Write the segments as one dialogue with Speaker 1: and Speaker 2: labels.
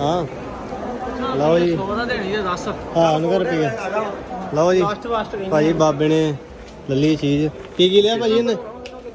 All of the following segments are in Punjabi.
Speaker 1: ਹਾਂ। ਲਓ ਜੀ।
Speaker 2: ਉਹਦਾ ਦੇਣੀ ਤੇ
Speaker 1: ਹਾਂ ਰੁਪਏ ਲਓ ਜੀ।
Speaker 2: ਲਾਸਟ ਵਾਸਟ
Speaker 1: ਭਾਜੀ ਬਾਬੇ ਨੇ ਲੱਲੀ ਚੀਜ਼। ਕੀ ਕੀ ਲਿਆ ਭਾਜੀ ਇਹਨੇ?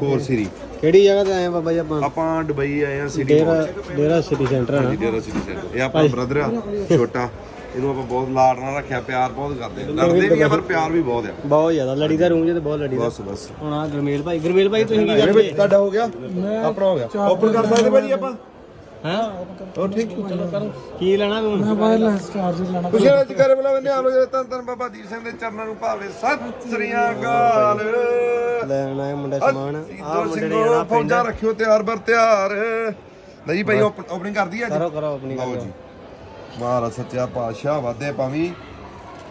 Speaker 3: 4 ਸੀਰੀ
Speaker 1: ਕਿਹੜੀ ਜਗ੍ਹਾ ਤੇ ਆਏ ਆ ਬਾਬਾ ਜੀ ਆਪਾਂ?
Speaker 3: ਆਪਾਂ ਦੁਬਈ ਆਏ ਆ city
Speaker 1: Deira Deira City Centre ਹੈ ਨਾ?
Speaker 3: ਡੇਰਾ ਸਿਟੀ ਸੈਂਟਰ ਇਹ ਆਪਣਾ ਬ੍ਰਦਰ ਆ ਛੋਟਾ। ਇਹਨੂੰ ਆਪਾਂ ਬਹੁਤ ਲਾਡ ਨਾਲ ਰੱਖਿਆ ਪਿਆਰ ਬਹੁਤ ਕਰਦੇ ਆ। ਲੜਦੇ ਵੀ ਆ ਪਰ ਪਿਆਰ ਵੀ ਬਹੁਤ ਆ।
Speaker 1: ਬਹੁਤ ਜ਼ਿਆਦਾ। ਲੜੀ ਦਾ ਰੂਮ ਜੇ ਤੇ ਬਹੁਤ ਲੜੀ ਦਾ
Speaker 3: ਬਸ ਬਸ।
Speaker 1: ਹੁਣ ਆ ਗਰਮੇਲ ਭਾਈ। ਗਰਮੇਲ ਭਾਈ ਤੁਸੀਂ ਕੀ ਕਰਦੇ?
Speaker 3: ਤੁਹਾਡਾ ਹੋ ਗਿਆ? ਆਪਣਾ ਹੋ ਗਿਆ। ਓਪਨ ਕਰ ਸਕਦੇ ਭਾਜੀ ਆਪਾਂ?
Speaker 1: ਹਾਂ?
Speaker 3: ਹੋਰ ਠੀਕ?
Speaker 1: ਕੀ ਲੈਣਾ ਤੂੰ?
Speaker 3: ਖੁਸ਼ੀ ਵਿੱਚ ਕਰੇ ਬਲਾ ਵੰਨੇ ਆਲੋ ਜੇ ਤਨ ਤਨ ਬਾਬਾ ਦੀਪ ਸਿੰਘ ਦੇ ਚਰਨਾਂ ਨੂੰ ਭਾਵੇ ਸਤਿ ਸ੍ਰੀ ਅਕਾਲ।
Speaker 1: ਲੈਣਾ ਹੈ ਮੁੰਡਾ ਸਮਾਨ। ਆ ਮੁੰਡੇ ਨੇ ਜਾਣਾ
Speaker 3: ਫੌਜਾਂ ਰੱਖਿਓ ਤਿਆਰ ਬਰ ਤਿਆਰ। ਨਹੀਂ ਭਾਈ ਓਪਨਿੰਗ ਕਰਦੀ ਅੱਜ?
Speaker 1: ਕਰੋ ਕਰੋ ਆਪਣੀ
Speaker 3: ਲਓ
Speaker 1: ਗੱਲ
Speaker 3: ਜੀ। ਮਹਾਰਾਜ ਸੱਚਾ ਪਾਤਸ਼ਾਹ ਵਾਦੇ ਪਾਵੀ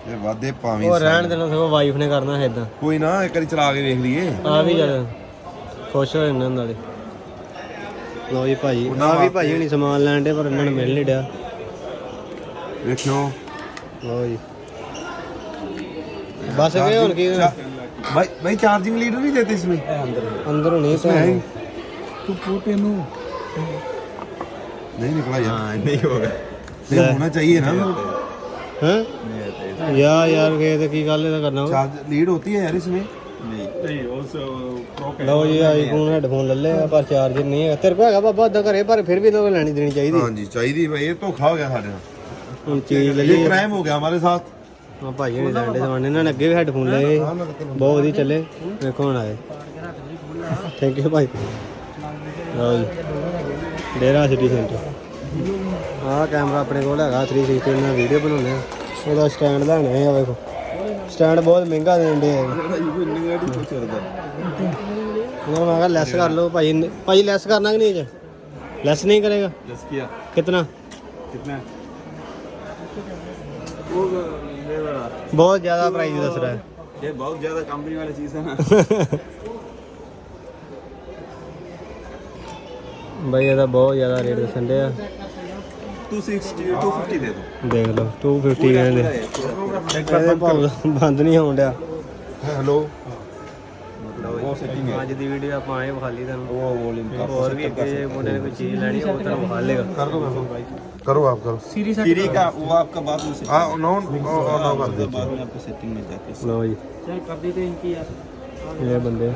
Speaker 3: ਤੇ ਵਾਦੇ ਪਾਵੀ
Speaker 1: ਉਹ ਰਹਿਣ ਦੇਣਾ ਸਗੋਂ ਵਾਈਫ ਨੇ ਕਰਨਾ ਹੈ ਇਦਾਂ
Speaker 3: ਕੋਈ ਨਾ ਇੱਕ ਵਾਰੀ ਚਲਾ ਕੇ ਵੇਖ ਲਈਏ।
Speaker 1: ਆ ਵੀ ਜਦ ਖੁਸ਼ ਹੋ ਜਾਂਦੇ ਨਾਲੇ। ਲੋ ਜੀ ਭਾਜੀ ਆ ਵੀ ਭਾਜੀ ਹੁਣੀ ਸਮਾਨ ਲੈਣ ਦੇ ਪਰ ਇਹਨਾਂ ਨੂੰ ਮਿਲ ਨਹੀਂ ਡਿਆ।
Speaker 3: ਵੇਖਿਓ।
Speaker 1: ਲੋ ਜੀ। ਬਸ ਇਹ ਹੁਣ ਕੀ?
Speaker 3: भाई भाई चार्जिंग लीडर भी देते इसमें
Speaker 1: ਅੰਦਰ ਹੁਣੀ ਤਾਂ
Speaker 3: नहीं निकला यार नहीं होगा नहीं होना चाहिए ना
Speaker 1: ਹਾਂ ਯਾ ਯਾਰ ਕੇ ਤੇ ਕੀ ਗੱਲ ਇਹਦਾ ਕਰਨਾ ਵਾ?
Speaker 3: चार्ज लीड होती है यार इसमें
Speaker 1: ਲਓ ਜੀ ਆਈਫੋਨ ਹੈਡਫੋਨ ਲੈ ਲਿਆ ਪਰ ਚਾਰਜਰ ਨਹੀਂ ਹੈਗਾ ਤੇਰੇ ਕੋਲ ਹੈਗਾ ਬਾਬਾ ਅੱਧਾ ਘਰੇ ਪਰ ਫਿਰ ਵੀ ਤਾਂ ਲੈਣੀ ਦੇਣੀ ਚਾਹੀਦੀ
Speaker 3: हाँ जी चाहिए भाई ये धोखा हो गया साढ़े साथ
Speaker 1: ਹੁਣ ਚੀਜ਼ ਲੈ
Speaker 3: ये
Speaker 1: ਲਈ
Speaker 3: क्राइम हो गया हमारे साथ
Speaker 1: ਆ ਭਾਜੀ ਨੇ ਲੈਂਦੇ ਜ਼ਮਾਨੇ ਇਹਨਾਂ ਨੇ ਅੱਗੇ ਵੀ ਹੈਡਫੋਨ ਲਏ ਬਹੁਤ ਵਧੀਆ ਚੱਲੇ ਵੇਖੋ ਹੁਣ ਆਏ। ਥੈਂਕ ਯੂ ਭਾਈ। ਲਓ ਜੀ ਡੇਰਾ ਸਿਟੀ ਸੈਂਟਰ ਆਹ ਕੈਮਰਾ ਆਪਣੇ ਕੋਲ ਹੈਗਾ 360 ਨਾਲ ਵੀਡੀਓ ਬਣਾਉਂਦੇ ਆ। ਉਹਦਾ ਸਟੈਂਡ ਲੈਣੇ ਆ ਵੇਖੋ। ਸਟੈਂਡ ਬਹੁਤ ਮਹਿੰਗਾ ਦਿੰਦੇ ਆ। ਉਹਨਾਂ ਮੈਂ ਕਿਹਾ ਲੈਸ ਕਰ ਲਓ ਭਾਈ। ਭਾਈ ਲੈਸ ਕਰਨਾ ਕਿ ਨਹੀਂ ਜੇ ਲੈਸ ਨਹੀਂ ਕਰੇਗਾ?
Speaker 2: ਜਸ ਕੀਆ?
Speaker 1: ਕਿਤਨਾ?
Speaker 2: ਕਿੰਨਾ वो ये वाला
Speaker 1: ਬਹੁਤ ਜ਼ਿਆਦਾ ਪ੍ਰਾਈਸ ਦੱਸ ਰਿਹਾ ਹੈ
Speaker 2: ये बहुत ज्यादा कंपनी वाली चीज है ना
Speaker 1: ਬਈ ਇਹਦਾ ਬਹੁਤ ਜ਼ਿਆਦਾ ਰੇਟ ਦੱਸਣ ਦੇ ਆ
Speaker 2: 260 250 दे दो
Speaker 1: ਦੇਖ ਲਓ 250 ਕਹਿੰਦੇ ਇਹਦੇ ਭਾਵ ਬੰਦ ਨਹੀਂ ਹੋਣ ਡਿਆ
Speaker 3: हेलो
Speaker 1: ਅੱਜ ਦੀ ਵੀਡੀਓ ਆਪਾਂ ਆਏ ਵਿਖਾਲੀ ਤੁਹਾਨੂੰ
Speaker 3: वो वॉल्यूम
Speaker 1: ਹੋਰ ਵੀ ਅੱਗੇ ਜੇ ਮੁੰਡੇ ਨੇ ਕੋਈ ਚੀਜ਼ ਲੈਣੀ ਉਹ ਤੁਹਾਨੂੰ ਵਿਖਾ ਲੇਗਾ
Speaker 3: कर दो कर दो करो आप करो
Speaker 2: सीरी का वो आपका बाद में से
Speaker 3: हाँ नो नो कर दो
Speaker 2: बाद में आपको सेटिंग में जाके
Speaker 1: ਲਓ ਜੀ
Speaker 2: चल कर दी तो इनकी यार
Speaker 1: ਇਹ ਬੰਦੇ